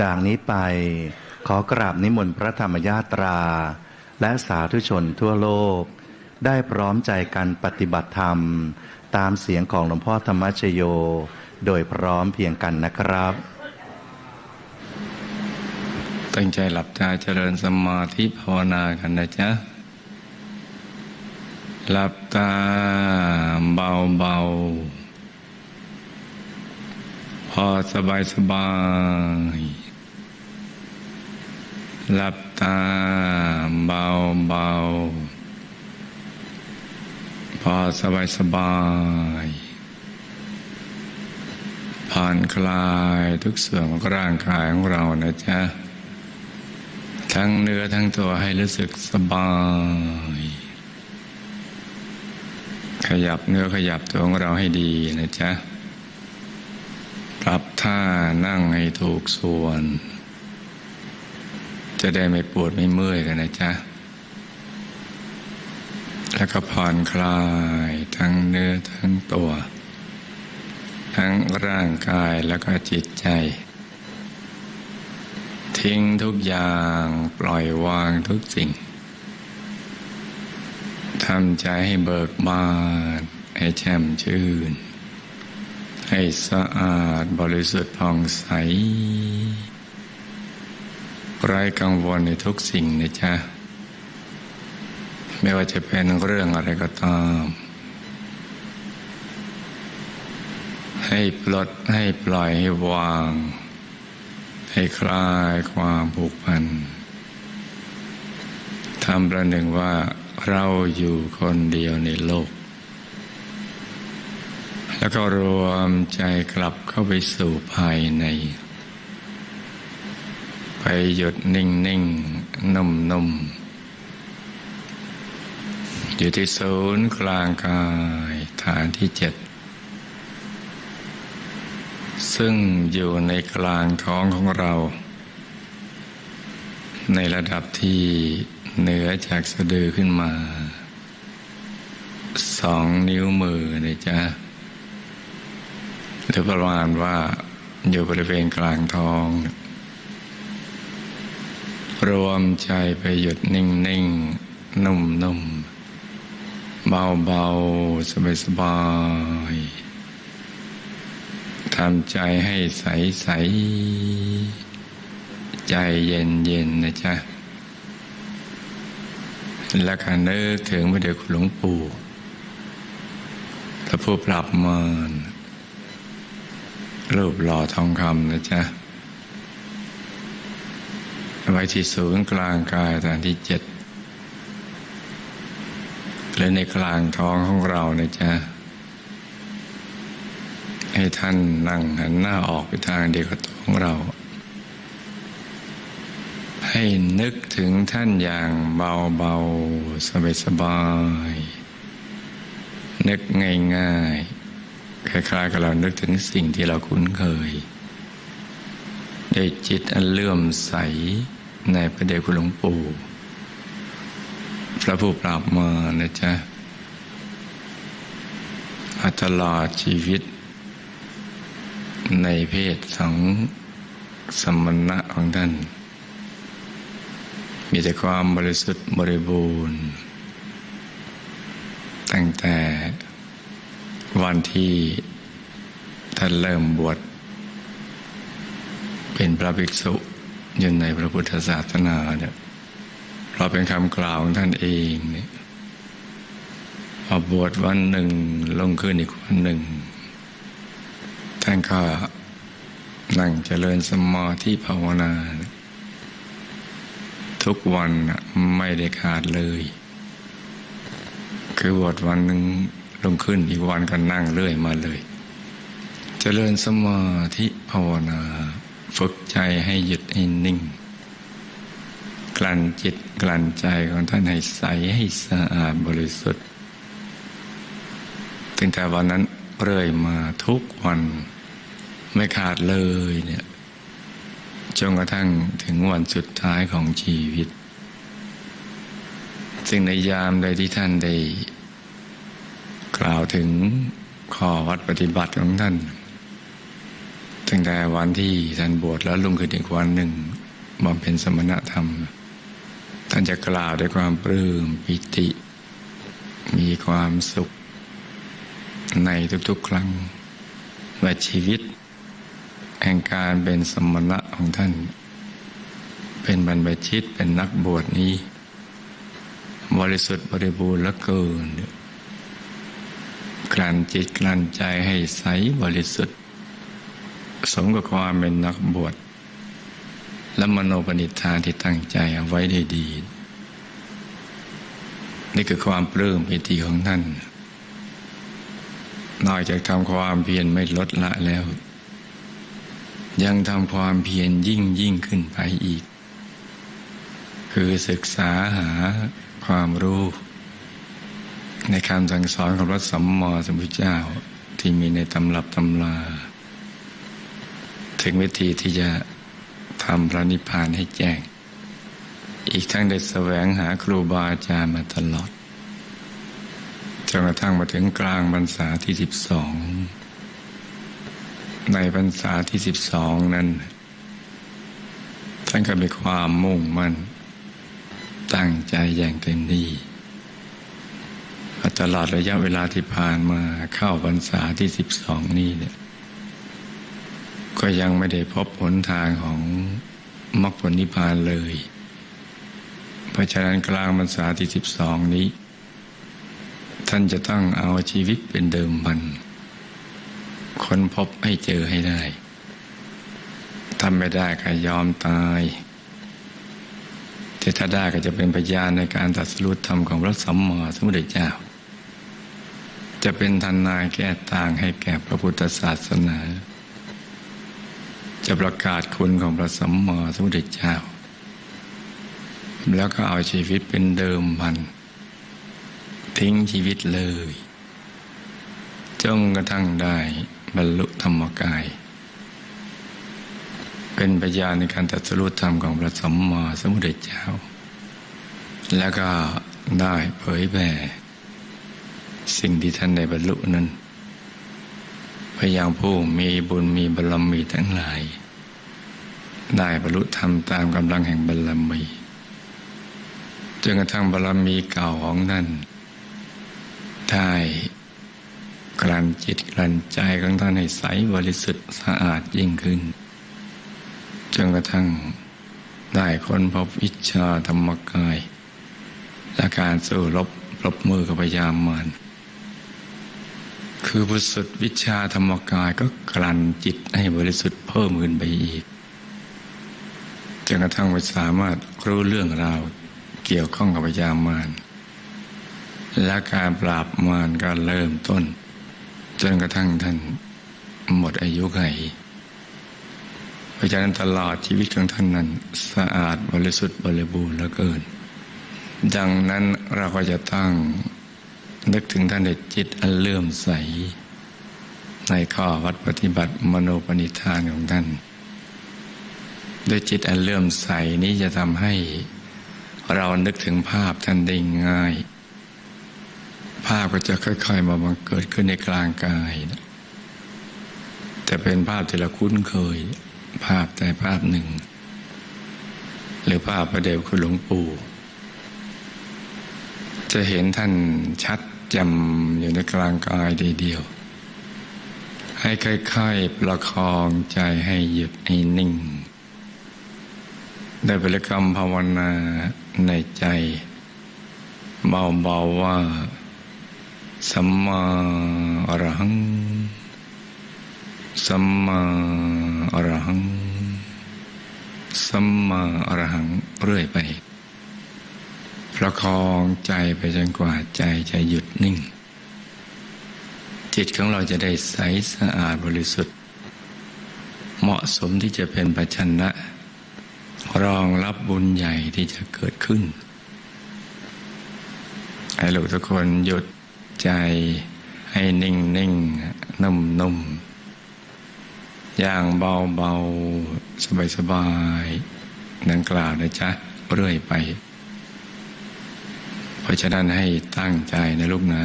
จากนี้ไปขอกราบนิมนต์พระธรรมญาตรา และสาธุชนทั่วโลก ได้พร้อมใจกันปฏิบัติธรรม ตามเสียงของหลวงพ่อธรรมชโย โดยพร้อมเพียงกันนะครับ ตั้งใจหลับตาเจริญสมาธิภาวนากันนะจ๊ะ หลับตาเบาเบาๆพอสบายสบาย หลับตาเบาเบาพอสบายสบาย ผ่อนคลายทุกส่วนของร่างกายของเรานะจ๊ะ ทั้งเนื้อทั้งตัวให้รู้สึกสบาย ขยับเนื้อขยับตัวของเราให้ดีนะจ๊ะ ปรับท่านั่งให้ถูกส่วน จะได้ไม่ปวดไม่เมื่อยกันนะจ๊ะ แล้วก็ผ่อนคลายทั้งเนื้อทั้งตัว ทั้งร่างกายแล้วก็จิตใจ ทิ้งทุกอย่างปล่อยวางทุกสิ่งทำใจให้เบิกบาน ให้แช่มชื่น ให้สะอาดบริสุทธิ์ผ่องใส ไร้กังวลในทุกสิ่งนะจ๊ะ ไม่ว่าจะเป็นเรื่องอะไรก็ตาม ให้ปลดให้ปล่อยให้วาง ให้คลายความผูกพันทำประหนึ่งว่าเราอยู่คนเดียวในโลก แล้วก็รวมใจกลับเข้าไปสู่ภายใน ไปหยุดนิ่งนิ่งนุ่มนุ่มอยู่ที่ศูนย์กลางกายฐานที่เจ็ดซึ่งอยู่ในกลางท้องของเรา ในระดับที่เหนือจากสะดือขึ้นมา สองนิ้วมือนะจ๊ะหรือประมาณว่าอยู่บริเวณกลางท้อง รวมใจไปหยุดนิ่งนิ่งนุ่มนุ่มเบาเบาสบายสบายทำใจให้ใสใสใจเย็นเย็นนะจ๊ะ และการนึกถึงพระเดชคุณหลวงปู่พระผู้ปรับมารรูปหล่อทองคำนะจ๊ะ ไว้ที่ศูนย์กลางกายฐานที่เจ็ดและในกลางท้องของเรานะจ๊ะ ให้ท่านนั่งหันหน้าออกไปทางเดียวกับตัวของเรา ให้นึกถึงท่านอย่างเบาๆ สบายๆ นึกง่ายๆ คล้ายๆกับเรานึกถึงสิ่งที่เราคุ้นเคยได้จิตอันเลื่อมใส ในพระเดชคุณหลวงปู่ พระผู้ปราบมานะจ๊ะตลอดชีวิต ในเพศสังสมณะของท่าน มีแต่ความบริสุทธิ์บริบูรณ์ ตั้งแต่วันที่ท่านเริ่มบวชเป็นพระภิกษุ อยู่ในพระพุทธศาสนาเนี่ยเพราะเป็นคำกล่าวของท่านเองเนี่ยพอบวชวันหนึ่งลงขึ้นอีกวันหนึ่ง ท่านก็นั่งเจริญสมาธิภาวนา ทุกวันไม่ได้ขาดเลย คือบวชวันหนึ่งลงขึ้นอีกวันก็นั่งเรื่อยมาเลย เจริญสมาธิภาวนา ฝึกใจให้หยุดให้นิ่ง กลั่นจิตกลั่นใจของท่านให้ใสให้สะอาดบริสุทธิ์ตั้งแต่วันนั้นเรื่อยมาทุกวันไม่ขาดเลยเนี่ยจนกระทั่งถึงวันสุดท้ายของชีวิต ซึ่งในยามใดที่ท่านได้ กล่าวถึงข้อวัดปฏิบัติของท่าน ตั้งแต่วันที่ท่านบวชแล้วลุงขึ้นอีกวันหนึ่งบำเพ็ญสมณธรรม ท่านจะกล่าวด้วยความปลื้มปิติ มีความสุข ในทุกๆครั้งว่าชีวิต แห่งการเป็นสมณะของท่าน เป็นบรรพชิตเป็นนักบวชนี้ บริสุทธิ์บริบูรณ์และเกินกลั่นจิตกลั่นใจให้ใสบริสุทธิ์ สมกับความเป็นนักบวชและมโนปณิธานที่ตั้งใจเอาไว้ได้ดี นี่คือความปลื้มปิติของท่าน นอกจากทำความเพียรไม่ลดละแล้ว ยังทำความเพียรยิ่งยิ่งขึ้นไปอีก คือศึกษาหาความรู้ ในคำสั่งสอนของพระสัมมาสัมพุทธเจ้าที่มีในตำรับตำรา ถึงวิธีที่จะทำพระนิพพานให้แจ้ง อีกทั้งได้แสวงหาครูบาอาจารย์มาตลอดจนกระทั่งมาถึงกลางพรรษาที่สิบสอง ในพรรษาที่สิบสองนั้น ท่านก็มีความมุ่งมั่น ตั้งใจอย่างเต็มที่ตลอดระยะเวลาที่ผ่านมาเข้าพรรษาที่สิบสองนี้เนี่ย ก็ยังไม่ได้พบหนทางของมรรคผลนิพพานเลย เพราะฉะนั้นกลางพรรษาที่สิบสองนี้ ท่านจะต้องเอาชีวิตเป็นเดิมพันค้นพบให้เจอให้ได้ทำไม่ได้ก็ยอมตายแต่ถ้าได้ก็จะเป็นพยานในการตัดสรุปธรรมของพระสัมมาสัมพุทธเจ้า จะเป็นทนายแก้ต่างให้แก่พระพุทธศาสนา จะประกาศคุณของพระสัมมาสัมพุทธเจ้า แล้วก็เอาชีวิตเป็นเดิมพัน ทิ้งชีวิตเลยจงกระทั่งได้บรรลุธรรมกาย เป็นพยาในการตัดสู้ธรรมของพระสัมมาสัมพุทธเจ้า แล้วก็ได้เผยแผ่สิ่งที่ท่านได้บรรลุนั้น ยางผู้มีบุญมีบารมีทั้งหลาย ได้บรรลุธรรมตามกำลังแห่งบารมีจนกระทั่งบารมีเก่าของท่านได้กลั่นจิตกลั่นใจของท่านให้ใสบริสุทธิ์สะอาดยิ่งขึ้นจนกระทั่งได้ค้นพบวิชาธรรมกายและการสู้รบรบมือกับพยามาร คือบุสุดวิชาธรรมกายก็กลั่นจิตให้บริสุทธิ์เพิ่มขึ้นไปอีกจนกระทั่งไปสามารถรู้เรื่องราวเกี่ยวข้องกับพยามารและการปราบมารก็เริ่มต้น จนกระทั่งท่านหมดอายุไขเพราะฉะนั้นตลอดชีวิตของท่านนั้น สะอาดบริสุทธิ์บริบูรณ์เหลือเกิน ดังนั้นเราก็จะต้อง นึกถึงท่านในจิตอันเลื่อมใส ในข้อวัดปฏิบัติมโนปณิธานของท่านด้วยจิตอันเลื่อมใสนี้จะทำให้เรานึกถึงภาพท่านได้ง่าย ภาพก็จะค่อย ๆ มาบังเกิดขึ้นในกลางกายนะแต่เป็นภาพที่เราคุ้นเคย ภาพแต่ภาพหนึ่ง หรือภาพพระเดวคุณหลวงปู่จะเห็นท่านชัด จำอยู่ในกลางกายทีเดียว ให้ค่อยๆประคองใจให้หยุดให้นิ่ง ได้บริกรรมภาวนาในใจเบาๆว่า สัมมาอรหัง สัมมาอรหัง สัมมาอรหังเรื่อยไปประคองใจไปจนกว่าใจจะหยุด นิ่ง จิตของเราจะได้ใสสะอาดบริสุทธิ์ เหมาะสมที่จะเป็นปัจจนะรองรับบุญใหญ่ที่จะเกิดขึ้นให้ลูกทุกคนหยุดใจให้นิ่งนิ่งนุ่มนุ่มอย่างเบาเบาสบายสบายนังกล่าวนะจ๊ะเรื่อยไป เพราะฉะนั้นให้ตั้งใจนะลูกนะ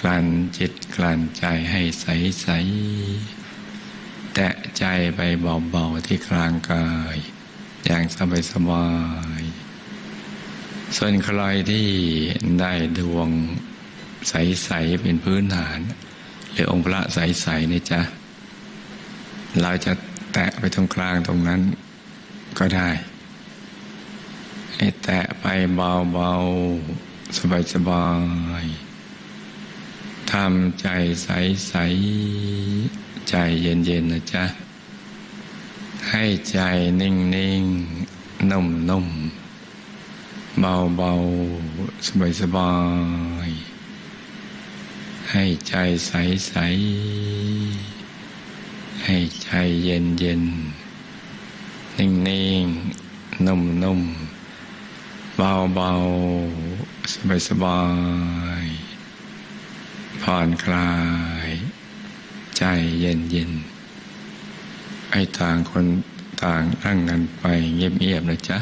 กลั่นจิตกลั่นใจให้ใสใสแตะใจไปเบาๆที่กลางกาย อย่างสบายๆส่วนใครที่ได้ดวงใสๆเป็นพื้นฐาน หรือองค์พระใสๆเนี่ยจ้ะเราจะแตะไปตรงกลางตรงนั้นก็ได้ ให้แตะไปเบาๆ สบายๆทำใจใสๆ ใจเย็นๆนะจ๊ะ ให้ใจนิ่งๆ นุ่มๆ เบาๆ สบายๆให้ใจใสๆให้ใจเย็นๆนิ่งๆนุ่มๆ เบาเบาสบายๆผ่อนคลาย ใจเย็นๆให้ต่างคนต่างนั่งกันไปเงียบๆนะจ๊ะ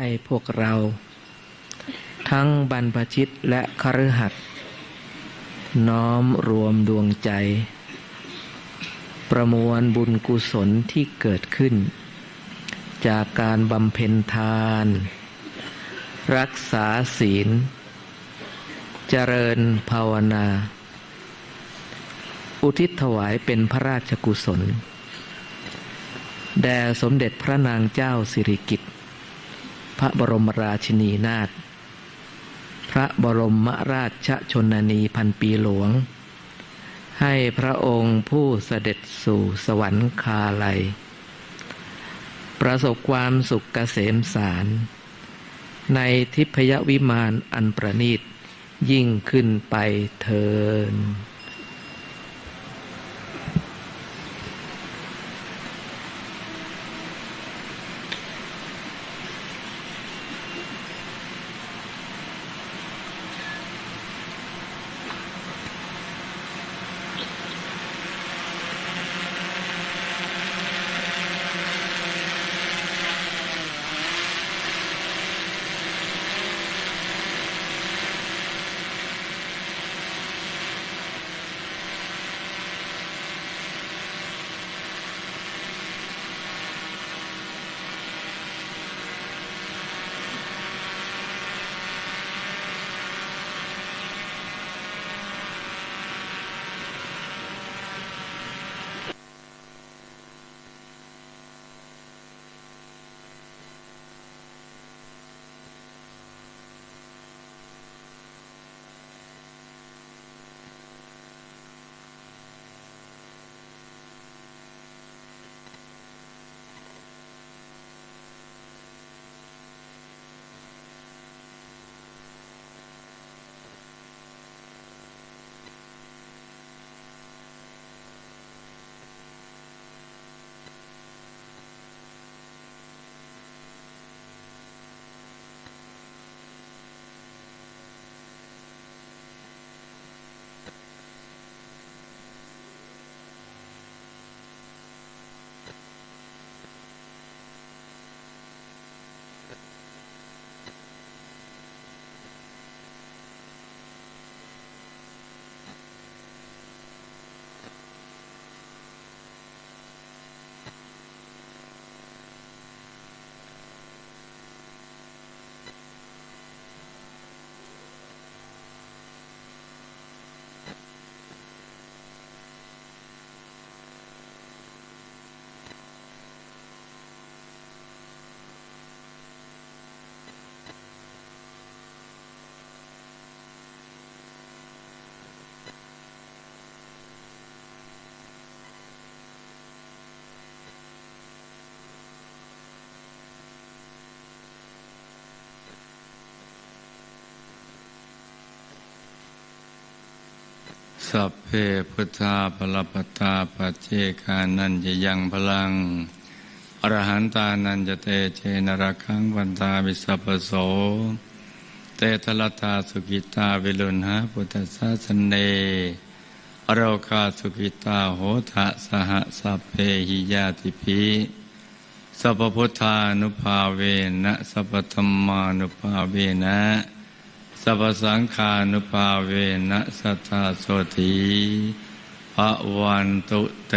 ให้พวกเรา ทั้งบรรพชิตและคฤหัสถ์น้อมรวมดวงใจ ประมวลบุญกุศลที่เกิดขึ้น จากการบำเพ็ญทาน รักษาศีล เจริญภาวนา อุทิศถวายเป็นพระราชกุศล แด่สมเด็จพระนางเจ้าสิริกิติ์ ระบรมราชินีนาถ พระบรมราชชนนีพันปีหลวง ให้พระองค์ผู้เสด็จสู่สวรรคาลัย ประสบความสุขเกษมสาร ในทิพยวิมานอันประณีตยิ่งขึ้นไปเทิน สัพเพพุทธาปรปตาปัจเจกานันจะยังพลัง อรหันตานันจะเตเจนรคังวันตาวิสัพพโส เตทลตาสุกิตาวิลุณหะพุทธศาสเนอโรคาสุกิตาโหทะสหสัพเพหิยาติภิสัพพพุทธานุภาเวนะสัพพธรรมานุภาเวนะ สัพสังขานุภาเวนะสัทธาโสธีภะวันตุเต